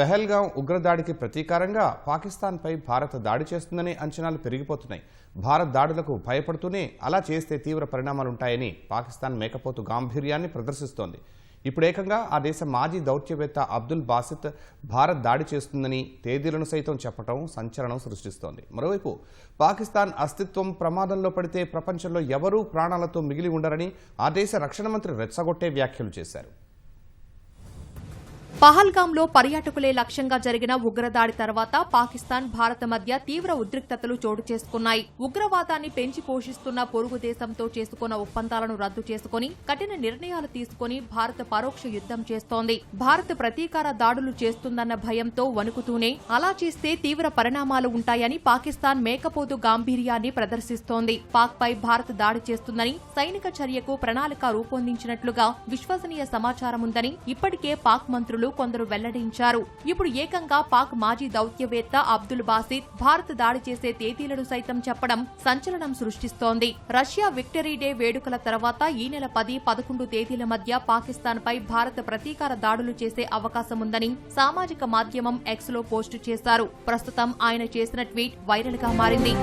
పెహల్గాం ఉగ్రదాడికి ప్రతీకారంగా పాకిస్తాన్పై భారత్ దాడి చేస్తుందనే అంచనాలు పెరిగిపోతున్నాయి. భారత్ దాడులకు భయపడుతూనే అలా చేస్తే తీవ్ర పరిణామాలుంటాయని పాకిస్తాన్ మేకపోతు గాంభీర్యాన్ని ప్రదర్శిస్తోంది. ఇప్పుడేకంగా ఆ దేశ మాజీ దౌత్యవేత్త అబ్దుల్ బాసిత్ భారత్ దాడి చేస్తుందని తేదీలను సైతం చెప్పడం సంచలనం సృష్టిస్తోంది. మరోవైపు పాకిస్తాన్ అస్తిత్వం ప్రమాదంలో పడితే ప్రపంచంలో ఎవరూ ప్రాణాలతో మిగిలి ఉండరని ఆ దేశ రక్షణ మంత్రి రెచ్చగొట్టే వ్యాఖ్యలు చేశారు. పహల్గాంలో పర్యాటకులే లక్ష్యంగా జరిగిన ఉగ్రదాడి తర్వాత పాకిస్తాన్ భారత మధ్య తీవ్ర ఉద్రిక్తతలు చోటు చేసుకున్నాయి. ఉగ్రవాదాన్ని పెంచి పోషిస్తున్న పొరుగు దేశంతో చేసుకున్న ఒప్పందాలను రద్దు చేసుకుని కఠిన నిర్ణయాలు తీసుకుని భారత పరోక్ష యుద్ధం చేస్తోంది. భారత్ ప్రతీకార దాడులు చేస్తుందన్న భయంతో వణుకుతూనే అలా చేస్తే తీవ్ర పరిణామాలు ఉంటాయని పాకిస్తాన్ మేకపోతు గాంభీర్యాన్ని ప్రదర్శిస్తోంది. పాక్ పై భారత్ దాడి చేస్తుందని సైనిక చర్యకు ప్రణాళిక రూపొందించినట్లుగా విశ్వసనీయ సమాచారం ఉందని ఇప్పటికే పాక్ మంత్రులు కొందరు వెల్లడించారు. ఇప్పుడు ఏకంగా పాక్ మాజీ దౌత్యవేత్త అబ్దుల్ బాసిద్ భారత్ దాడి చేసే తేదీలను సైతం చెప్పడం సంచలనం సృష్టిస్తోంది. రష్యా విక్టరీ డే వేడుకల తర్వాత ఈ నెల పది పదకొండు తేదీల మధ్య పాకిస్తాన్పై భారత ప్రతీకార దాడులు చేసే అవకాశం ఉందని సామాజిక మాధ్యమం ఎక్స్లో పోస్టు చేశారు. ప్రస్తుతం ఆయన చేసిన ట్వీట్ వైరల్గా మారింది.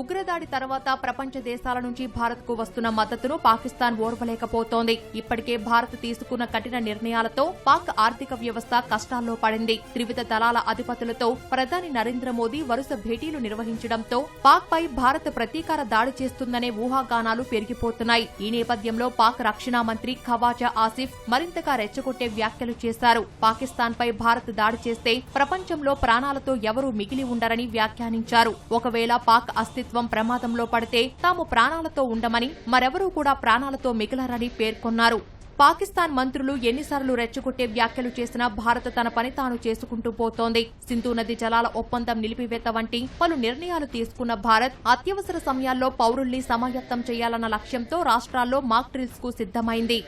ఉగ్రదాడి తర్వాత ప్రపంచ దేశాల నుంచి భారత్కు వస్తున్న మద్దతును పాకిస్తాన్ ఓర్వలేకపోతోంది. ఇప్పటికే భారత్ తీసుకున్న కఠిన నిర్ణయాలతో పాక్ ఆర్థిక వ్యవస్థ కష్టాల్లో పడింది. త్రివిధ దళాల అధిపతులతో ప్రధాని నరేంద్ర మోదీ వరుస భేటీలు నిర్వహించడంతో పాక్ పై భారత్ ప్రతీకార దాడి చేస్తుందనే ఊహాగానాలు పెరిగిపోతున్నాయి. ఈ నేపథ్యంలో పాక్ రక్షణ మంత్రి ఖవాజా ఆసిఫ్ మరింతగా రెచ్చగొట్టే వ్యాఖ్యలు చేశారు. పాకిస్తాన్ పై భారత్ దాడి చేస్తే ప్రపంచంలో ప్రాణాలతో ఎవరూ మిగిలి ఉండరని వ్యాఖ్యానించారు. ఒకవేళ పాక్ అస్తిత్వం ప్రమాదంలో పడితే తాము ప్రాణాలతో ఉండమని మరెవరూ కూడా ప్రాణాలతో మిగలరని పేర్కొన్నారు. పాకిస్తాన్ మంత్రులు ఎన్నిసార్లు రెచ్చగొట్టే వ్యాఖ్యలు చేసినా భారత్ తన పని తాను చేసుకుంటూ పోతోంది. సింధు నది జలాల ఒప్పందం నిలిపివేత వంటి పలు నిర్ణయాలు తీసుకున్న భారత్ అత్యవసర సమయాల్లో పౌరుల్ని సమాయత్తం చేయాలన్న లక్ష్యంతో రాష్ట్రాల్లో మాక్ డ్రిల్స్కు సిద్దమైంది